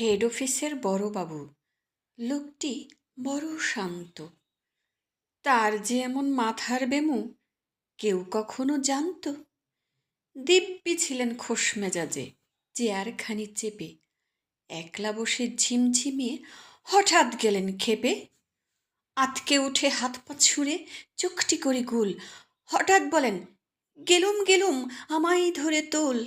Head অফিসের বড়বাবু লোকটি বড় শান্ত। তার যে এমন মাথার বেমু, কেউ কখনো জানত? দিব্যি ছিলেন খোশ মেজাজে, চেয়ারখানি চেপে। একলা বসে ঝিমঝিমিয়ে হঠাৎ গেলেন খেপে আতকে উঠে হাত পা ছুঁড়ে চোখটি করে গুল। হঠাৎ বলেন, গেলুম গেলুম, আমায় ধরে তোল।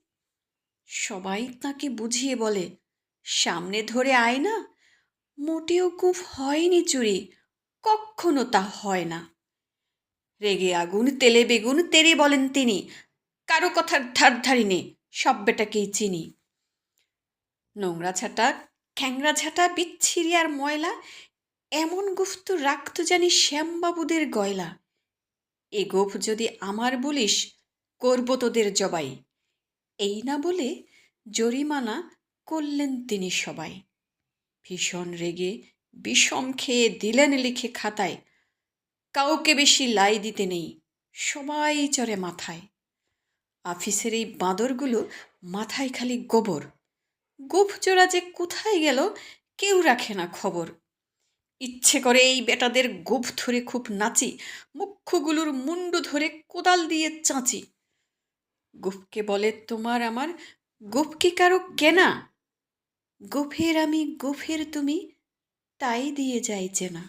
সবাই তাকে বুঝিয়ে বলে, সামনে ধরে আয় না। মোটেও গুফ হয়নি চুরি, কখনো তা হয় না। রেগে আগুন, তেলে বেগুন, তেরে বলেন তিনি, কারও কথার ধার ধারি নে সব বেটাকেই চিনি। নোংরা ছাটা, খ্যাংরা ঝাঁটা বিচ্ছিরি আর ময়লা, এমন গুফত রাখত জানি শ্যামবাবুদের গয়লা। এ গোফ যদি আমার বলিস, করব তোদের জবাই। এই না বলে জরিমানা করলেন তিনি সবাই। ভীষণ রেগে বিষম খেয়ে দিলেন লিখে খাতায়, কাউকে বেশি লাই দিতে নেই, সবাই চড়ে মাথায়। আফিসের এই বাঁদরগুলো মাথায় খালি গোবর। জোড়া যে কোথায় গেল কেউ রাখে না খবর। ইচ্ছে করে এই বেটাদের গোফ ধরে খুব নাচি, মুখ্যগুলোর মুন্ডু ধরে কোদাল দিয়ে চাঁচি। গোফকে বলে, তোমার আমার গুপ কি কারও কেনা? গুফের আমি গুফের তুমি? তাই দিয়ে যাই চেনা